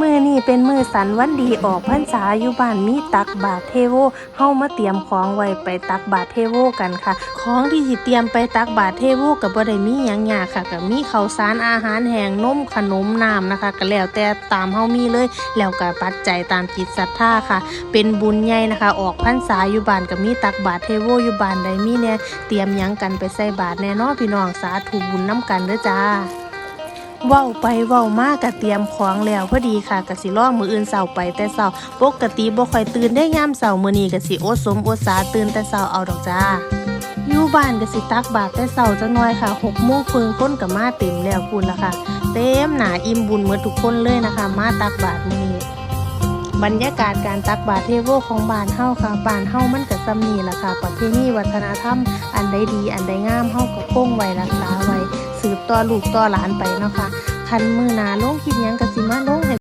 มือนี่เป็นมือสันวันดีออกพรรษาอยู่บ้านมีตักบาทเทโวเฮามาเตรียมของไว้ไปตักบาทเทโวกันค่ะ ของที่สิเตรียมไปตักบาทเทโวก็บ่ได้มีหยังยากค่ะก็มีข้าวสารอาหารแห้งนมขนมน้ำนะคะก็แล้วแต่ตามเฮามีเลยแล้วก็ปัจจัยตามจิตศรัทธาค่ะ เป็นบุญใหญ่นะคะ ออกพรรษาอยู่บ้านก็มีตักบาทเทโวอยู่บ้านใดมีเนี่ยเตรียมหยังกันไปใส่บาทแน่นอนพี่น้องสาธุบุญน้ำกันเด้อจ้า เว้าไปเว้ามากกะเตรียมของแล้วพอดีค่ะกะสิล่องมืออื่นเสาไปแต่เสาปกติบ่ค่อยตื่นได้ยามเสามือนี้กะสิโอสมโอสาตื่นแต่เสาเอาดอกจ้าอยู่บ้านกะสิตักบาตรแต่เสาจังน้อยค่ะ6โมงครึ่งคนก็มาเต็มแล้วคุณละค่ะ เต็มหนาอิ่มบุญหมดทุกคนเลยนะคะ มาตักบาตรมือนี้บรรยากาศการตักบาตรเทโวของบ้านเฮาค่ะบ้านเฮามันก็ซำนี้ล่ะค่ะประเพณีวัฒนธรรม อันใดดีอันใดงามเฮาก็คงไว้รักษาไว้ สืบต่อลูกต่อหลานไปเนาะค่ะคันมือหนาลงคลิปหยังก็สิมาลงให้